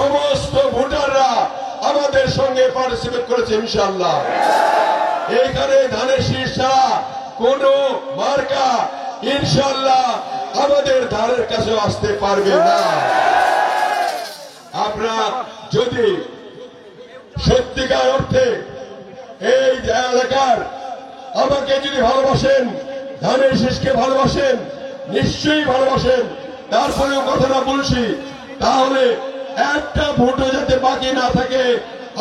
সমস্ত ভোটাররা আমাদের সঙ্গে পার্টিসিপেট করেছে ইনশাল্লাহ এখানে ধানের ছাড়া কোন মার্কা ইনশাল্লাহ আমাদের ধারের কাছে আসতে পারবে না। আপনারা যদি সত্যিকার অর্থে এই এলাকার আমাকে যদি ভালোবাসেন, ধানের শীষকে ভালোবাসেন, নিশ্চয়ই ভালোবাসেন তারপরেও কথাটা বলছি, তাহলে একটা ভোটও যাতে বাকি না থাকে,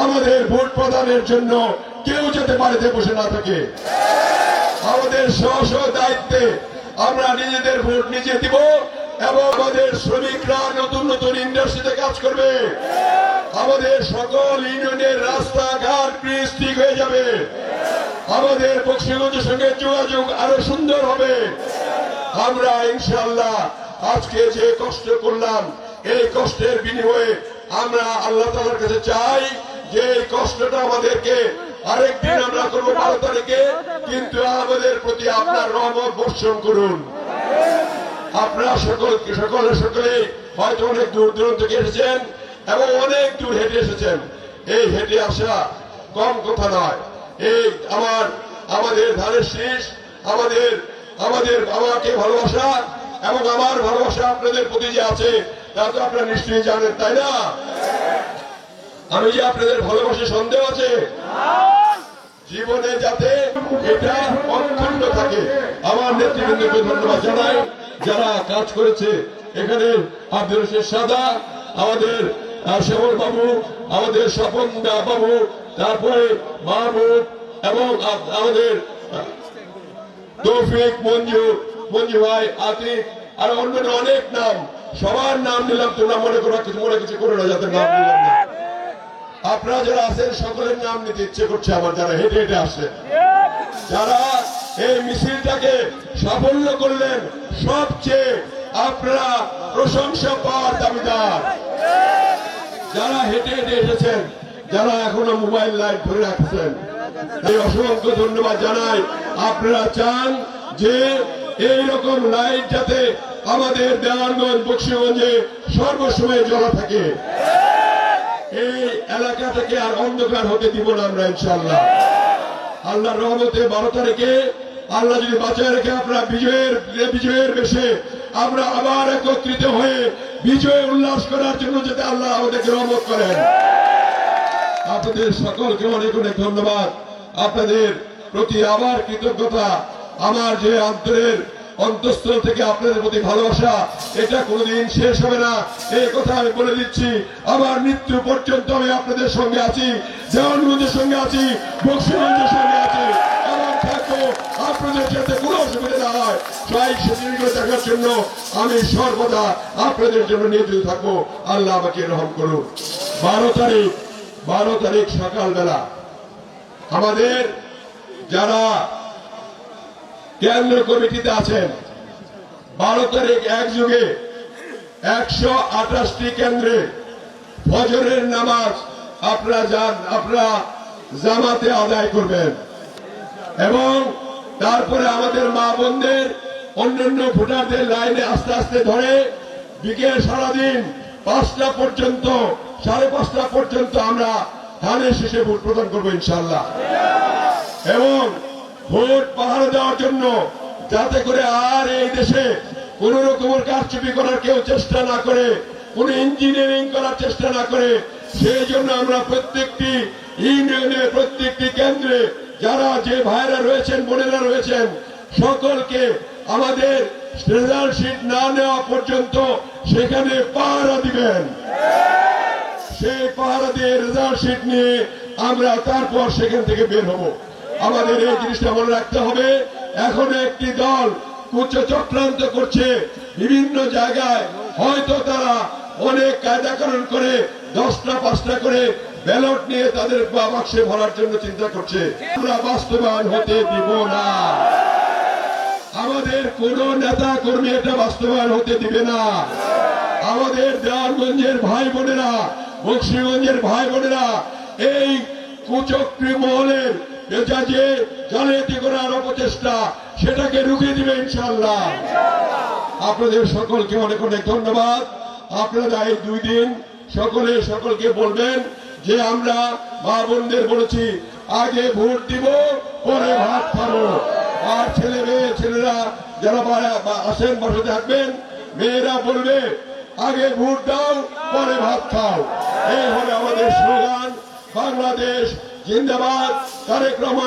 আমাদের ভোট প্রদানের জন্য কেউ যাতে বাড়িতে বসে না থাকে। আমাদের স্ব দায়িত্বে আমরা নিজেদের ভোট নিজে দিব এবং আমাদের শ্রমিকরা নতুন নতুন ইন্ডাস্ট্রিতে কাজ করবে। আমাদের সকল ইউনিয়নের রাস্তাঘাট ব্রিজ ঠিক হয়ে যাবে। আমাদের বক্সিগঞ্জের সঙ্গে যোগাযোগ আরও সুন্দর হবে। আমরা ইনশাল্লাহ আজকে যে কষ্ট করলাম এই কষ্টের বিনিময়ে আমরা আল্লাহ তালার কাছে চাই যে এই কষ্টটা আমাদেরকে আরেকদিন আমরা করব বারো তারিখে, কিন্তু আমাদের প্রতি আপনার রহমত বর্ষণ করুন। আপনারা সকল সকলে সকলে হয়তো অনেক দূর দূরান্ত থেকে এসেছেন এবং অনেক দূর হেঁটে এসেছেন। এই হেঁটে আসা কম কথা নয়। এই আমার, আমাদের ধানের শীষ, আমাদের আমাদের বাবাকে ভালোবাসা এবং আমার ভালোবাসা আপনাদের প্রতি যে আছে তা তো আপনারা নিশ্চয়ই জানেন, তাই না? আমি যে আপনাদের ভালোবাসে সন্দেহ আছে, জীবনে যাতে এটা অক্ষুণ্ণ থাকে, আমার নেতৃবৃন্দকে ধন্যবাদ জানাই। যারা কাজ করেছে, এখানে আব্দুল রশিদ সাদা, আমাদের শ্যামল বাবু, আমাদের স্বপন বাবু, তারপরে মাহবুব এবং আমাদের তৌফিক মঞ্জু মঞ্জু ভাই, আতিক আর অন্যান্য অনেক নাম, সবার নাম নিলাম, তোমরা মনে করো কিছু মনে কিছু করো না যাতে নাম নিলাম না। আপনারা যারা আছেন, সকলের নাম নিতে ইচ্ছে করছে আমার, যারা হেঁটে হেঁটে আসেন যারা এই মিছিলটাকে সাফল্য করলেন, সবচেয়ে আপনারা প্রশংসা পাওয়ার দাবিদার। যারা হেঁটে হেঁটে এসেছেন, যারা এখনও মোবাইল লাইট ধরে রাখছেন এই অসংখ্য ধন্যবাদ জানাই। আপনারা চান যে এই রকম লাইট যাতে আমাদের দেওয়ানগঞ্জ বক্সিগঞ্জে সর্বসময় জ্বলা থাকে। এই এলাকাটাকে আর অন্ধকার হতে দিব না আমরা ইনশাল্লাহ আল্লাহর রহমতে বারো তারিখে আল্লাহ যদি বাঁচায় রেখে আপনারা বিজয়ের বিজয়ের বেশে আমরা আবার একত্রিত হয়ে বিজয় উল্লাস করার জন্য যাতে আল্লাহ আমাদেরকে রহমত করেন। আপনাদের সকলকে অনেক অনেক ধন্যবাদ। আপনাদের প্রতি আবার কৃতজ্ঞতা। আমার যে অন্তরের অন্তঃস্থল থেকে আপনাদের প্রতি ভালোবাসা, এটা কোনোদিন শেষ হবে না। এই কথা আমি বলে দিচ্ছি, আমার মৃত্যু পর্যন্ত আমি আপনাদের সঙ্গে আছি দেওয়ানগঞ্জের সঙ্গে আছি, বক্সিগঞ্জের সঙ্গে আছি। আমি সর্বদা আপনাদের জন্য নিয়োজিত থাকব। আল্লাহ আমাকে রহম করুন বারো তারিখ বারো তারিখ সকালবেলা। আমাদের যারা কেন্দ্র কমিটিতে আছেন। বারো তারিখ এক যুগে একশো আঠাশটি কেন্দ্রে ফজরের নামাজ আপনারা যান, আপনারা জামাতে আদায় করবেন। এবং তারপরে আমাদের মা বোনদের, অন্যান্য ভোটারদের লাইনে আস্তে আস্তে ধরে বিকেল সারাদিন পাঁচটা পর্যন্ত, সাড়ে পাঁচটা পর্যন্ত আমরা ধানের শেষে ভোট প্রদান করব ইনশাল্লাহ এবং ভোট পাহারা দেওয়ার জন্য, যাতে করে আর এই দেশে কোন রকমের কারচুপি করার কেউ চেষ্টা না করে, কোন ইঞ্জিনিয়ারিং করার চেষ্টা না করে সেই জন্য আমরা প্রত্যেকটি ইউনিয়নে প্রত্যেকটি কেন্দ্রে যারা যে ভাইরা রয়েছেন, বোনেরা রয়েছেন, সকলকে আমাদের রেজাল্ট না নেওয়া পর্যন্ত সেখানে পাহারা দিবেন। সেই পাহারা দিয়ে রেজাল্ট নিয়ে আমরা তারপর সেখান থেকে বের হব। আমাদের এই জিনিসটা মনে রাখতে হবে। এখন একটি দল কুচ্চ চক্রান্ত করছে, বিভিন্ন জায়গায়। হয়তো তারা অনেক কায়দাকরণ করে, দশটা পাঁচটা করে ব্যালট নিয়ে তাদের বাক্সে ভরার জন্য চিন্তা করছে। আমরা বাস্তবায়ন হতে দিব না। আমাদের কোন নেতা কর্মী এটা বাস্তবায়ন হতে দিবে না। আমাদের দেওয়ানগঞ্জের ভাই বোনেরা, বক্সিগঞ্জের ভাই বোনেরা, এই কুচক্রী মহলের মেজাজে জালিয়াতি করার অপচেষ্টা সেটাকে রুখে দিবে ইনশাল্লাহ আপনাদের সকলকে অনেক অনেক ধন্যবাদ। আপনারা এই দুই দিন সকলে সকলকে বলবেন যে আমরা মা বোনদের বলেছি, আগে ভোট দিব, পরে ভাত খাব। আর ছেলে মেয়ে, ছেলেরা যারা আসেন, বসে থাকবেন, মেয়েরা বলবে, আগে ভোট দাও, পরে ভাত খাও। এই হলো আমাদের স্লোগান, বাংলাদেশ জিন্দাবাদ তারেক রহমান।